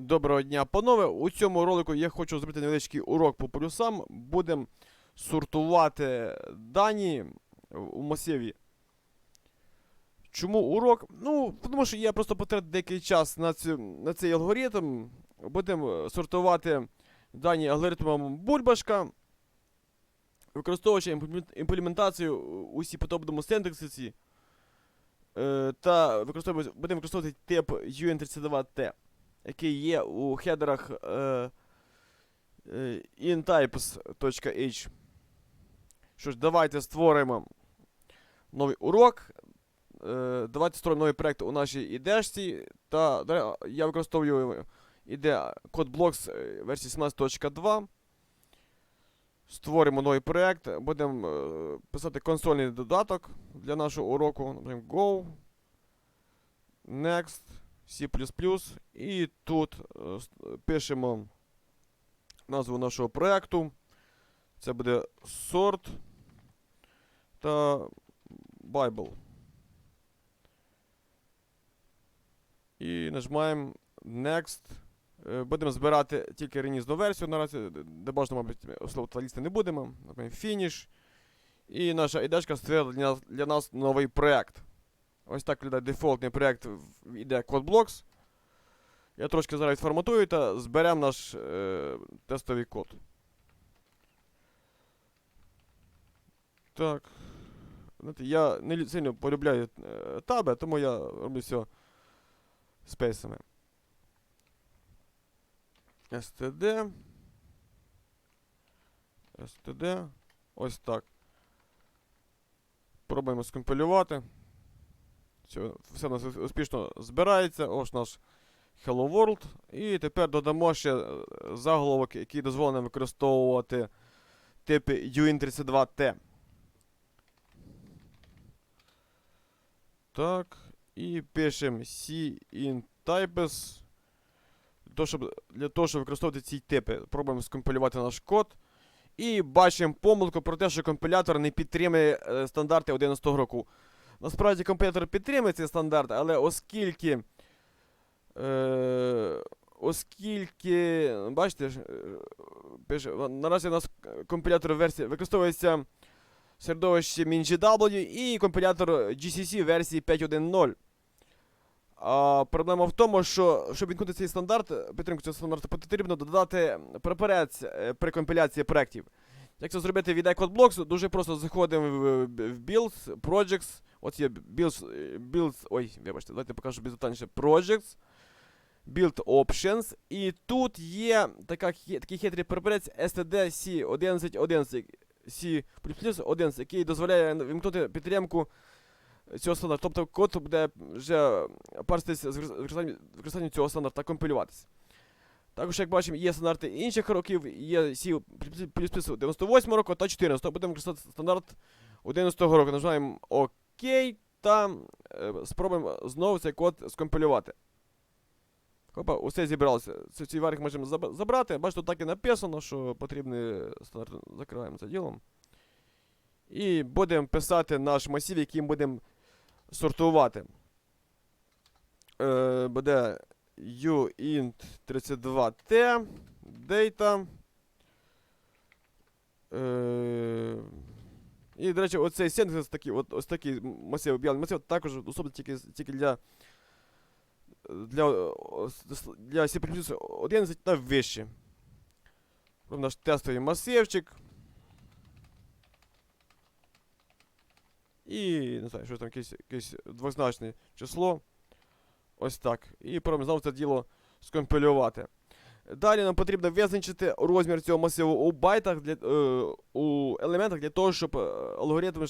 Доброго дня, панове. У цьому ролику я хочу зробити невеличкий урок по плюсам. Будемо сортувати дані у масиві. Чому урок? Ну, тому що я просто потратив деякий час на, цю, на цей алгоритм. Будемо сортувати дані алгоритмом Бульбашка, використовуючи імплементацію у C-подобному синтаксисі. Е, та використовуємо- будемо використовувати тип UN32T який є у хедерах е, е, intypes.h. Що ж, давайте створимо новий урок. Е, давайте створимо новий проект у нашій ідешці. Та я використовую іде CodeBlocks версії 17.2. Створимо новий проект. Будемо е, писати консольний додаток для нашого уроку. Наприклад, Go. Next. C++, і тут е, пишемо назву нашого проекту. Це буде sort та Bible. І нажимаємо Next. Е, Будемо збирати тільки релізну версію. Наразі, де бажано, мабуть, слово лісти не будемо. Finish. І наша ідешка створила для нас, новий проект. Ось так виглядає дефолтний проект в- іде CodeBlocks. Я трошки зараз відформатую та зберемо наш е, тестовий код. Так. Знаєте, я не сильно полюбляю е, таби, тому я роблю все спейсами. std. std. Ось так. Пробуємо скомпілювати. Все, все у нас успішно збирається. Ось наш Hello World. І тепер додамо ще е, заголовок, який дозволить нам використовувати типи UN32T. Так. І пишемо C in types. Для того, щоб, для того, щоб використовувати ці типи. Пробуємо скомпілювати наш код. І бачимо помилку про те, що компілятор не підтримує е, стандарти 11 року. Насправді компілятор підтримує цей стандарт, але оскільки. Е, оскільки. Бачите, е, пише, наразі у нас компілятор версії використовується середовище MinGW і компілятор GCC версії 5.1.0. А проблема в тому, що щоб відкнути цей стандарт, підтримку цього стандарту, потрібно додати прапорець е, при компіляції проєктів. Як це зробити від iCodeBlocks, дуже просто заходимо в Builds, Projects. От є Builds, е, Builds, ой, вибачте, давайте покажу детальніше. Projects, Build Options. І тут є така, такий хитрий прапорець STD C1111, C++ 11, який дозволяє вимкнути підтримку цього стандарту. Тобто код буде вже парситися з використанням- цього стандарту та компілюватися. Також, як бачимо, є стандарти інших років, є C++ 98 року та 14. Будемо використовувати стандарт 11 року. Нажимаємо ОК та е, спробуємо знову цей код скомпілювати. Опа, усе зібралося. Ц- Цей варік можемо забрати. Бачите, так і написано, що потрібний стандарт. Закриваємо це ділом. І будемо писати наш масив, яким будемо сортувати. Е, буде uint32t data. Е, і, до речі, оцей синтез такий, от, ось такий масив, білий масив, також особливо тільки, тільки для для, для C++ 11 та вище. Робимо наш тестовий масивчик. І не знаю, що там якесь, якесь двозначне число. Ось так. І пробуємо знову це діло скомпілювати. Далі нам потрібно визначити розмір цього масиву у байтах для, е, у елементах для того, щоб е, алгоритм е,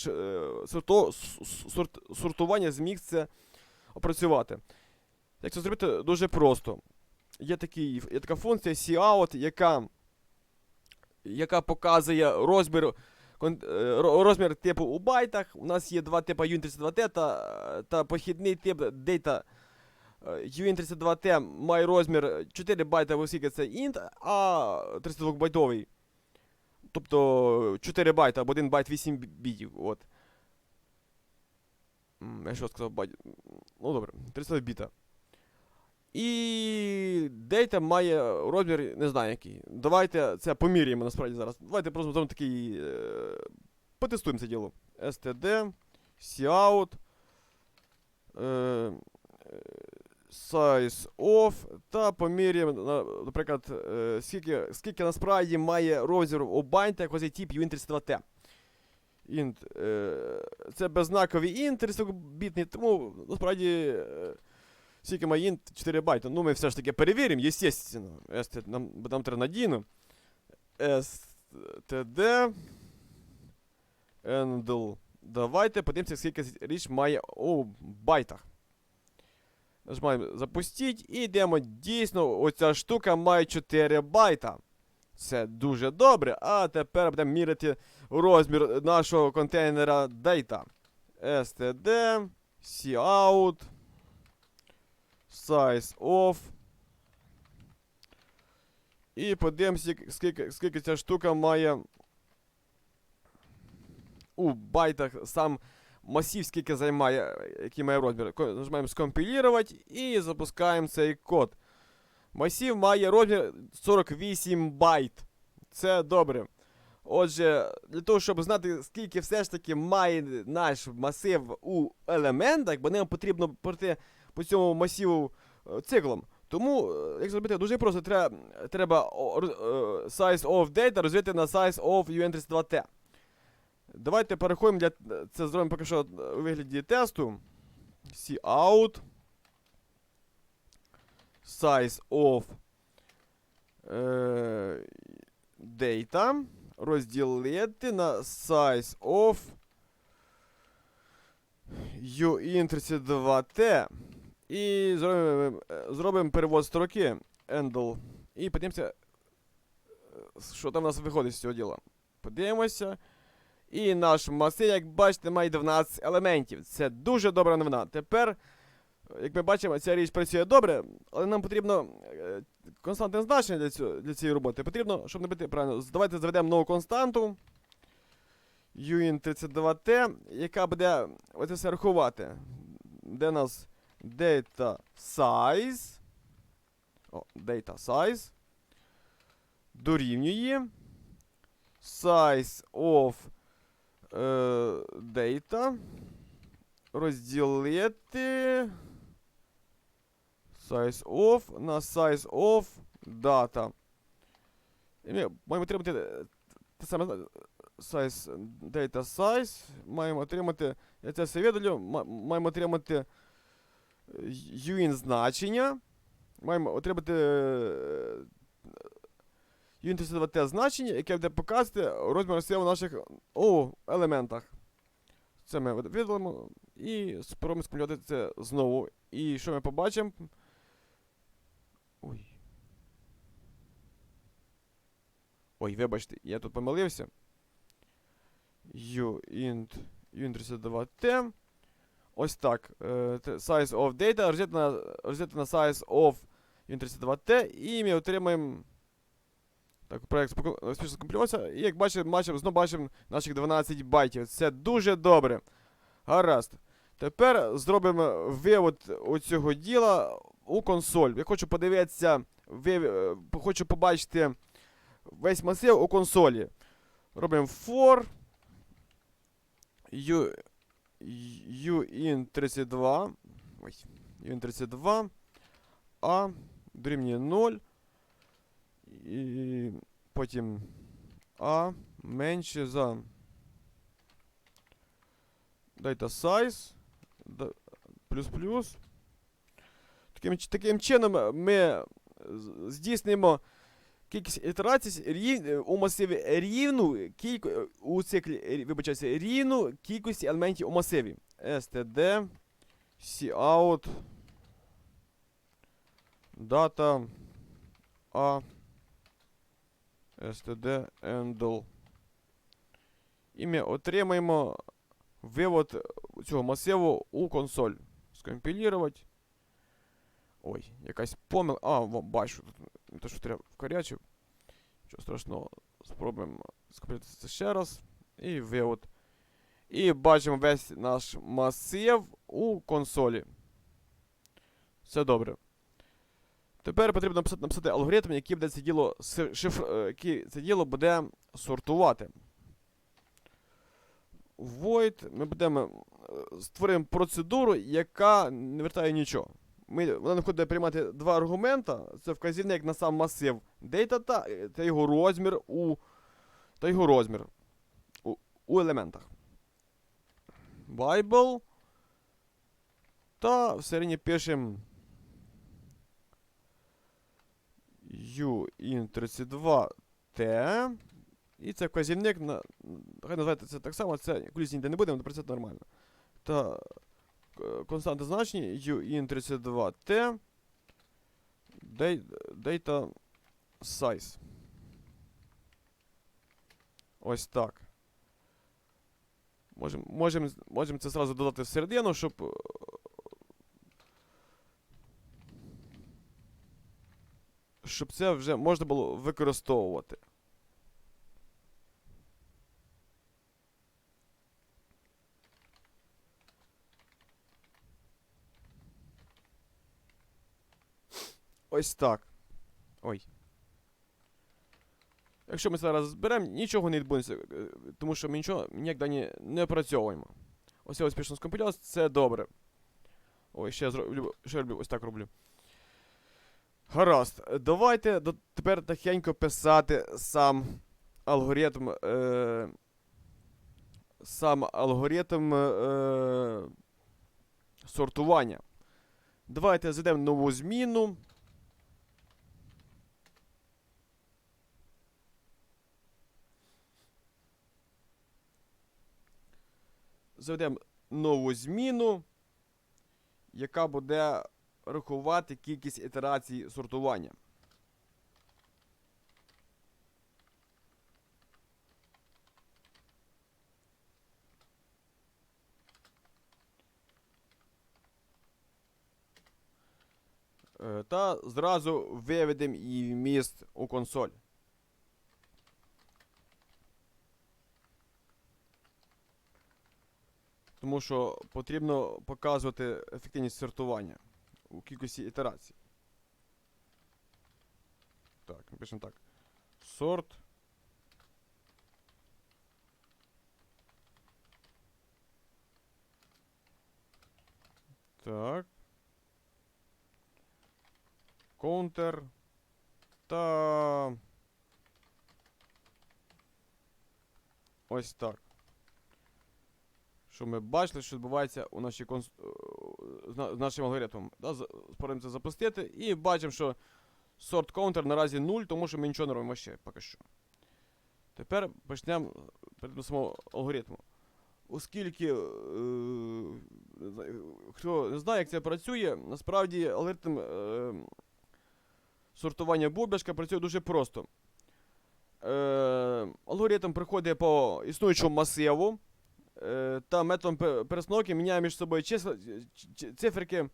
сорто, сорт, сортування зміг це опрацювати. Як це зробити? Дуже просто. Є, такий, є така функція cout, яка, яка показує розмір, е, розмір типу у байтах. У нас є два типи uint32t та, та похідний тип data е, uint32t має розмір 4 байта, оскільки це int, а 32-байтовий. Тобто 4 байта або 1 байт 8 бітів. От. Я що сказав байт? Ну добре, 32 біта. І дейта має розмір, не знаю який. Давайте це поміряємо насправді зараз. Давайте просто зробимо такий. Е, потестуємо це діло. std, cout, е, е, size of та поміряємо, на- наприклад, е, скільки, скільки насправді має розмір у байтах ось цей тип U32T. Int, е, це беззнаковий int 32-бітний, тому насправді е, скільки має int 4 байта. Ну, ми все ж таки перевіримо, естественно. ST, нам, нам треба надійно. std handle. Давайте подивимося, скільки річ має у байтах. Нажимаємо запустіть і йдемо. Дійсно, оця штука має 4 байта. Це дуже добре. А тепер будемо міряти розмір нашого контейнера data. std, cout, size of. І подивимося, скільки, скільки ця штука має у байтах сам масив, скільки займає, який має розмір. Нажимаємо скомпілювати і запускаємо цей код. Масив має розмір 48 байт. Це добре. Отже, для того, щоб знати, скільки все ж таки має наш масив у елементах, бо нам потрібно пройти по цьому масиву е, циклом. Тому, е, як зробити, дуже просто треба, треба size of data розвити на size of UN32T. Давайте переходимо для це зробимо поки що у вигляді тесту. Cout. Size of е, data. Розділити на size of uint32t. І зробимо, зробимо перевод строки handle. І подивимося, що там у нас виходить з цього діла. Подивимося. І наш масив, як бачите, має 12 елементів. Це дуже добра новина. Тепер, як ми бачимо, ця річ працює добре, але нам потрібно е, константне значення для, цього, для цієї роботи. Потрібно, щоб не бити правильно, давайте заведемо нову константу. uint32t, яка буде оце все рахувати. Де у нас data size. О, data size. Дорівнює. Size of data. Розділити. Size of на size of data. І ми маємо отримати е, те саме size data size. Маємо отримати. Я це все видалю. Маємо отримати UIN значення. Маємо отримати е, UIN32T значення, яке буде показувати розмір масиву в наших о, елементах. Це ми видалимо і спробуємо скомпілювати це знову. І що ми побачимо? Ой. Ой, вибачте, я тут помилився. uint uint32t. Ось так. Е, size of data розглядати на, на size of uint32t. І ми отримаємо. Так, проект успішно скомпілювався. І як бачимо, бачимо, знову бачимо наших 12 байтів. Це дуже добре. Гаразд. Тепер зробимо вивод цього діла у консоль. Я хочу подивитися, вив... е, хочу побачити весь масив у консолі. Робимо for u, uin32. Ой, uin32 a дорівнює 0. І потім a менше за data size плюс-плюс. Таким, таким чином ми з- здійснимо кількість ітерацій е, у масиві рівну кілько, у циклі рі- рівну кількості елементів у масиві. std cout data a std handle. І ми отримаємо вивод цього масиву у консоль. Скомпілювати. Ой, якась помил. А, бачу. Не те, що треба вкорячив. Нічого страшного. Спробуємо скомпілювати це ще раз. І вивод. І бачимо весь наш масив у консолі. Все добре. Тепер потрібно написати, написати алгоритм, який буде це діло, шифр, е, який це діло буде сортувати. Void, ми будемо е, створимо процедуру, яка не вертає нічого. Ми, вона не буде приймати два аргумента. Це вказівник на сам масив data та, е, та його розмір у, та його розмір у, у елементах. Bible. Та всередині пишемо uin32t. І це вказівник на. Хай називається це так само, це кудись ніде не будемо, але це нормально. Та константи значення uin32t data size. Ось так. Можемо можем, можем це зразу додати всередину, щоб. Щоб це вже можна було використовувати. Ось так. Ой. Якщо ми зараз зберемо, нічого не відбудеться, е, тому що ми нічого ніяк дані не опрацьовуємо. Ось я успішно скомпілював, це добре. Ой, ще я зроблю, ще роблю, ось так роблю. Гаразд. Давайте до, тепер тихенько писати сам алгоритм. Е, сам алгоритм е, сортування. Давайте зайдемо нову зміну. Заведемо нову зміну, яка буде рахувати кількість ітерацій сортування. Е, Та зразу виведемо її вміст у консоль. Тому що потрібно показувати ефективність сортування у кількості ітерацій. Так, ми пишемо так. Сорт. Так. Counter. Та. Ось так. Що ми бачили, що відбувається у нашій конс... е, з, на- нашим алгоритмом. Да? Спробуємо це запустити і бачимо, що sort counter наразі 0, тому що ми нічого не робимо ще поки що. Тепер почнемо перед самого алгоритму. Оскільки е, хто не знає, як це працює, насправді алгоритм е, сортування бубляшка працює дуже просто. Е, алгоритм приходить по існуючому масиву. Е, та методом пе- перестановки міняє між собою числа, ч- циферки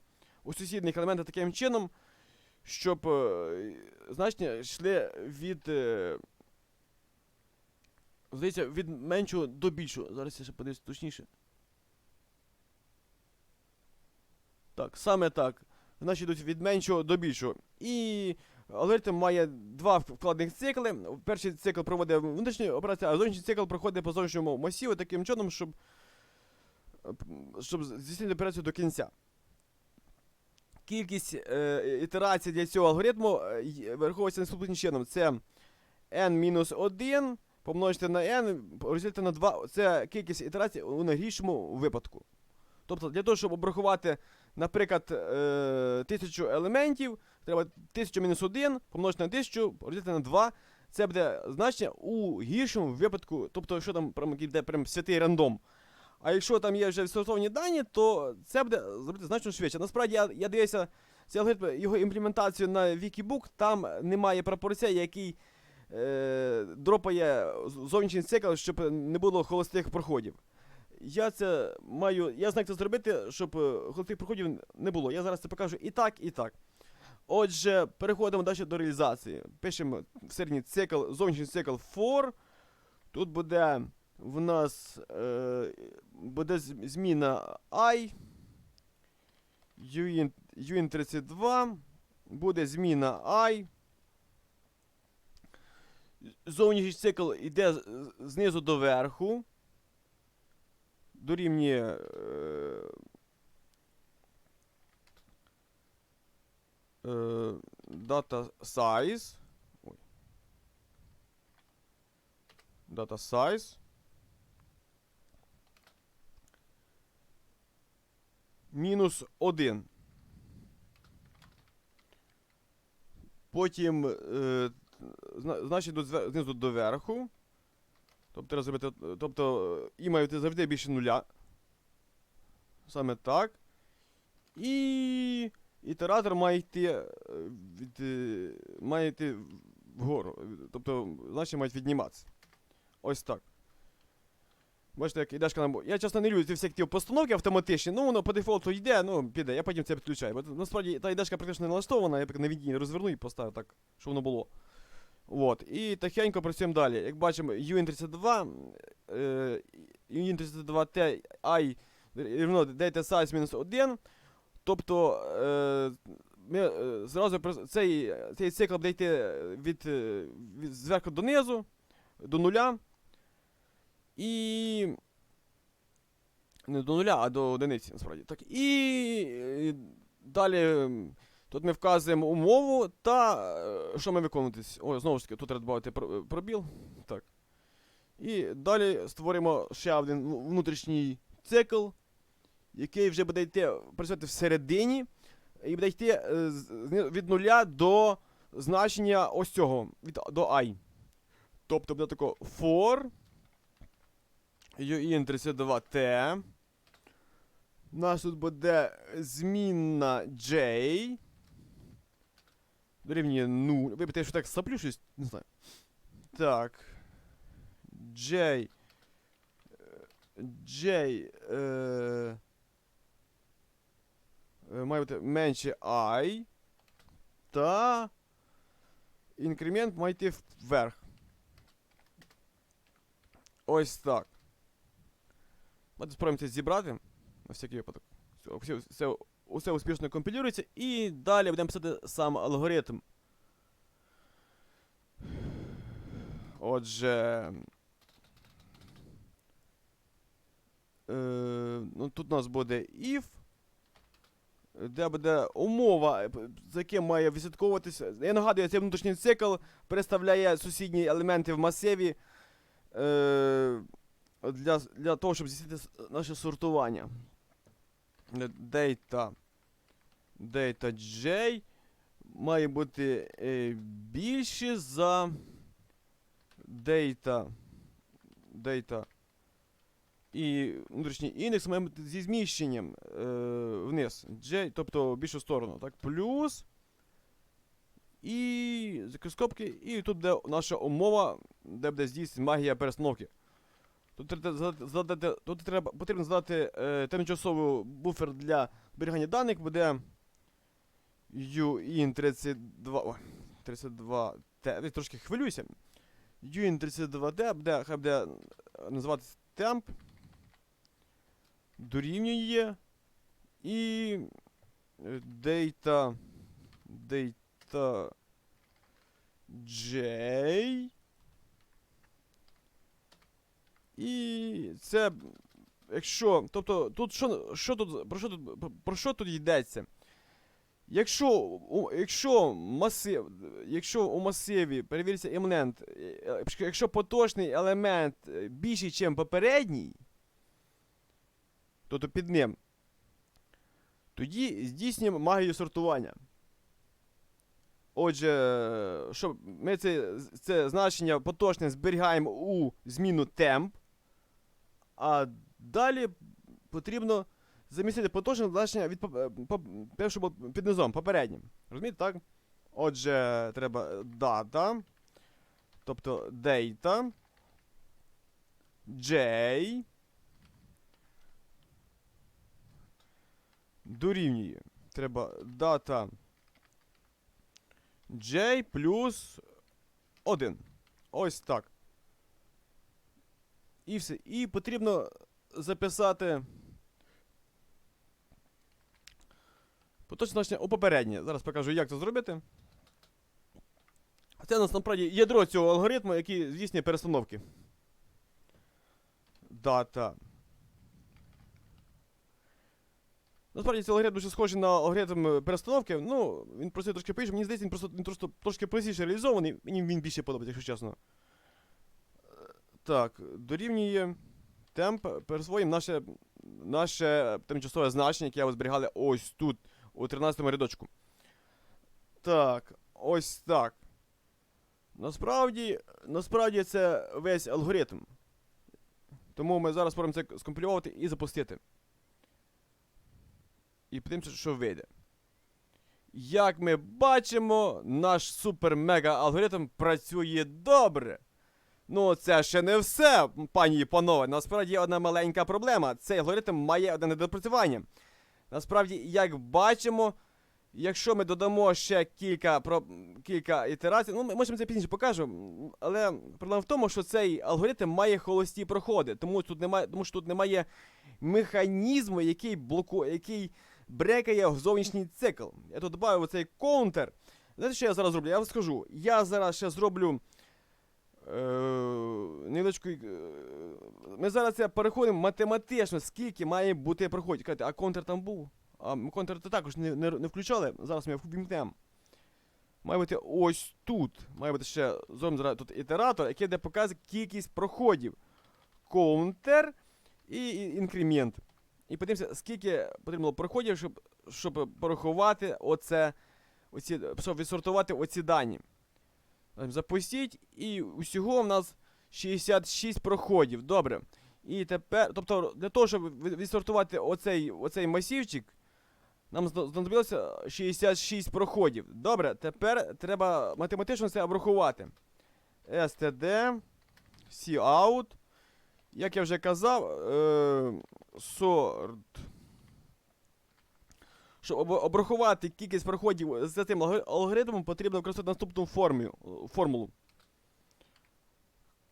у сусідніх елементах таким чином, щоб е, значення йшли від. е, Здається, від меншого до більшого. Зараз я ще подивлюсь точніше. Так, саме так. Значить йдуть від меншого до більшого. І алгоритм має два вкладних цикли. Перший цикл проводить внутрішню операцію, а зовнішній цикл проходить по зовнішньому масиву таким чином, щоб, щоб здійснити операцію до кінця. Кількість е, ітерацій для цього алгоритму е, вираховується наступним чином. Це n-1 помножити на n, розділити на 2. Це кількість ітерацій у найгіршому випадку. Тобто, для того, щоб обрахувати, наприклад, е, тисячу елементів, треба 1000 мінус 1 помножити на 1000, розділити на 2. Це буде значення у гіршому випадку, тобто, що там прям йде прям святий рандом. А якщо там є вже відсортовані дані, то це буде зробити значно швидше. Насправді я, я дивився цей алгоритм, його імплементацію на Wikibook, там немає прапорця, який е, дропає зовнішній цикл, щоб не було холостих проходів. Я це маю. Я знаю, як це зробити, щоб е, холостих проходів не було. Я зараз це покажу і так, і так. Отже, переходимо далі до реалізації. Пишемо середній цикл, зовнішній цикл for. Тут буде в нас е, буде зміна i. uint, uint32. буде зміна I. Зовнішній цикл йде знизу до верху. Дорівнює. Е, е, data size. Ой. Data size. Мінус 1. Потім, е, значить, знизу до верху. Тобто, е, тобто е, і має завжди більше нуля. Саме так. І ітератор має йти, е, від, е, має йти вгору. Тобто, значить, мають відніматися. Ось так. Бачите, як ідешка нам. Я часто не люблю ці всякі ті постановки автоматичні, ну воно по дефолту йде, ну піде, я потім це підключаю. Бо насправді та ідешка практично не налаштована, я так на відділі розверну і поставив так, щоб воно було. От. І тихенько працюємо далі. Як бачимо, UN32, е, UN32T I рівно Data Size мінус 1. Тобто е, ми е, зразу цей, цей цикл буде від, від зверху донизу, до нуля. І. Не до нуля, а до одиниці, насправді. Так. І е, далі тут ми вказуємо умову та е, що ми виконуватись. О, знову ж таки, тут треба додати пробіл. Так. І далі створимо ще один ну, внутрішній цикл, який вже буде йти працювати всередині, і буде йти е, від нуля до значення ось цього, від, до i. Тобто буде тако for UIN32T. У нас тут буде змінна J. Дорівнює 0. Вибачте, я що так саплю щось, не знаю. Так. J. е, J. Е, е, має бути менше I. Та. Інкремент має йти вверх. Ось так. Давайте спробуємо це зібрати. На всякий випадок. Все, все, все, усе успішно компілюється. І далі будемо писати сам алгоритм. Отже. Е, ну, тут у нас буде if. Де буде умова, е, за яким має відслідковуватися. Я нагадую, цей внутрішній цикл представляє сусідні елементи в масиві е, для, для того, щоб здійснити наше сортування. Data, data J має бути е, більше за data, data і внутрішній індекс має бути зі зміщенням е, вниз. J, тобто в більшу сторону. Так, плюс. І закрив скобки, і тут буде наша умова, де буде здійснена магія перестановки. Тут треба задати, тут треба, потрібно задати е, тимчасовий буфер для зберігання даних, буде UIN32. О, 32T. Я трошки хвилююся. UIN32T буде, хай буде е, називатися temp. Дорівнює. І е, data. Data J. І це. Якщо. Тобто, тут що, що тут, про що тут, про що тут йдеться? Якщо, у, якщо, масив, якщо у масиві перевіриться елемент, е, якщо поточний елемент е, більший, ніж попередній, тобто під ним, тоді здійснюємо магію сортування. Отже, щоб ми це, це значення поточне зберігаємо у зміну темп, а далі потрібно замістити поточне значення від першого під низом, попереднім. Розумієте, так? Отже, треба дата, тобто data, J, дорівнює. Треба дата J плюс 1. Ось так. І все. І потрібно записати Поточне значення у попереднє. Зараз покажу, як це зробити. Це у нас насправді ядро цього алгоритму, який здійснює перестановки. Дата. Насправді цей алгоритм дуже схожий на алгоритм е, перестановки. Ну, він просто трошки пише. Мені здається, він просто, він просто трошки простіше реалізований. Мені він більше подобається, якщо чесно. Так, дорівнює темп. Пересвоїмо наше, наше тимчасове значення, яке ви зберігали ось тут, у 13 рядочку. Так, ось так. Насправді, насправді це весь алгоритм. Тому ми зараз спробуємо це скомпілювати і запустити. І подивимося, що вийде. Як ми бачимо, наш супер-мега-алгоритм працює добре. Ну, це ще не все, пані і панове. Насправді є одна маленька проблема. Цей алгоритм має одне недопрацювання. Насправді, як бачимо, якщо ми додамо ще кілька, про, кілька ітерацій, ну, ми можемо це пізніше покажемо, але проблема в тому, що цей алгоритм має холості проходи, тому, тут немає, тому що тут немає механізму, який блокує, який брекає зовнішній цикл. Я тут додаю оцей коунтер. Знаєте, що я зараз зроблю? Я вам скажу. Я зараз ще зроблю. Е, невеличку. е, Ми зараз це переходимо математично, скільки має бути проходів. Кажете, а контр там був? А контр то також не, не, не включали. Зараз ми його. Має бути ось тут. Має бути ще зробимо тут ітератор, який де показує кількість проходів. Коунтер і і- інкремент. І подивимося, скільки потрібно проходів, щоб, щоб порахувати оце, оці, щоб відсортувати оці дані. Ем, Запустіть, і усього в нас 66 проходів. Добре. І тепер, тобто, для того, щоб відсортувати оцей, оцей масивчик, нам знадобилося 66 проходів. Добре, тепер треба математично це обрахувати. std, cout. Як я вже казав, е, sort. Щоб обрахувати кількість проходів з цим алгоритмом, потрібно використати наступну форму, формулу.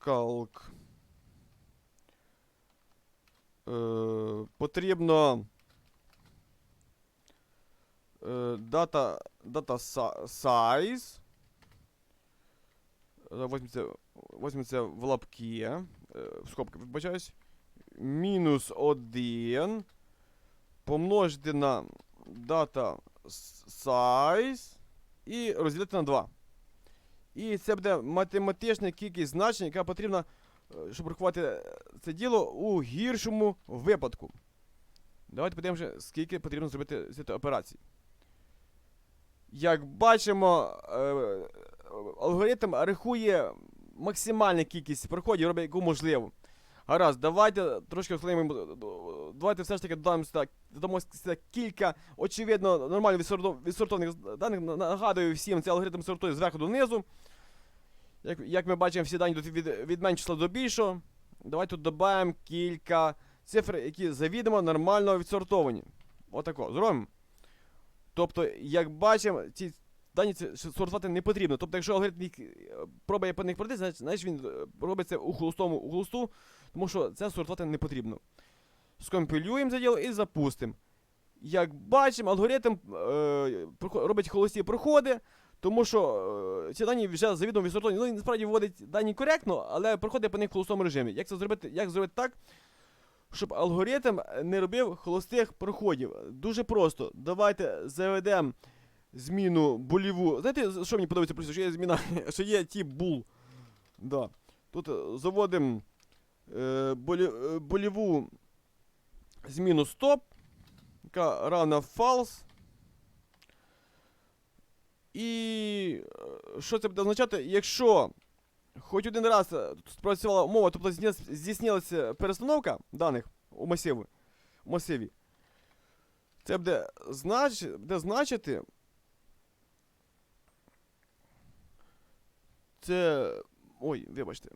Calc. Е, потрібно е, data, data size. Е, возьметься в лапки. е, В скобки, вибачаюсь. Мінус 1 помножити на data size і розділити на 2. І це буде математична кількість значень, яка потрібна, е, щоб рахувати е, це діло у гіршому випадку. Давайте подивимося, скільки потрібно зробити з цієї операції. Як бачимо, е, алгоритм рахує максимальну кількість проходів, робить яку можливо. Гаразд, давайте трошки розкладемо. Давайте все ж таки додамо кілька, очевидно, нормально відсорто- відсортованих даних. Нагадую всім, цей алгоритм сортує зверху донизу. Як, як ми бачимо, всі дані тут від, від меншого до більшого. Давайте тут додаємо кілька цифр, які завідомо нормально відсортовані. Отако, зробимо. Тобто, як бачимо, ці дані сортувати не потрібно. Тобто, якщо алгоритм е, пробує по них пройти, значить, він е, робить це у холостому у холосту, тому що це сортувати не потрібно. Скомпілюємо це діло і запустимо. Як бачимо, алгоритм е, робить холості проходи, тому що е, ці дані вже завідомо відсортовані. Ну, насправді вводить дані коректно, але проходить по них в холостому режимі. Як це зробити? Як зробити так, щоб алгоритм не робив холостих проходів? Дуже просто. Давайте заведемо зміну боліву. Знаєте, що мені подобається що є зміна, що є тип бул. Да. Тут е, заводимо боліву зміну стоп, яка равна false. І е, що це буде означати, якщо хоч один раз е, спрацювала умова, тобто здійснилася перестановка даних у масиві, у масиві, це буде, знач, буде значити. Це. Ой, вибачте.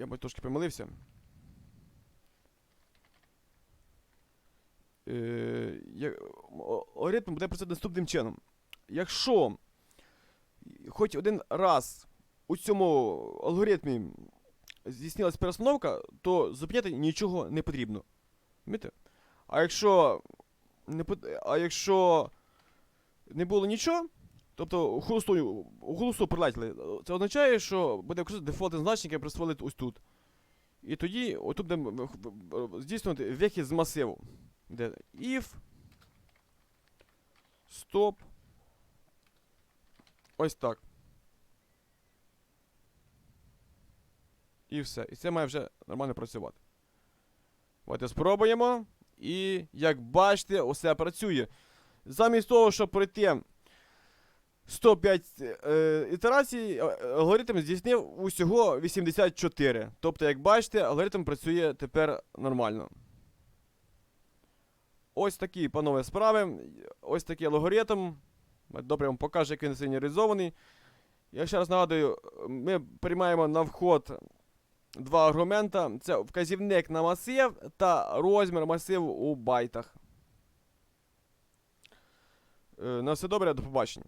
Я б трошки помилився. Е, алгоритм буде працювати наступним чином. Якщо хоч один раз у цьому алгоритмі здійснилась перестановка, то зупиняти нічого не потрібно. Розумієте? А якщо не а якщо не було нічого, тобто холостою, холосту прилетіли, це означає, що буде використовувати дефолтне значення, яке присвоїть ось тут. І тоді отут будемо здійснювати вихід з масиву. Де if stop. Ось так. І все. І це має вже нормально працювати. Давайте спробуємо. І як бачите, усе працює. Замість того, щоб пройти 105 е, ітерацій, алгоритм здійснив усього 84. Тобто, як бачите, алгоритм працює тепер нормально. Ось такі, панове, справи. Ось такий алгоритм. Добре, вам покажу, як він сценаризований. Я ще раз нагадую, ми приймаємо на вход два аргумента. Це вказівник на масив та розмір масиву у байтах. Е, На все добре, до побачення.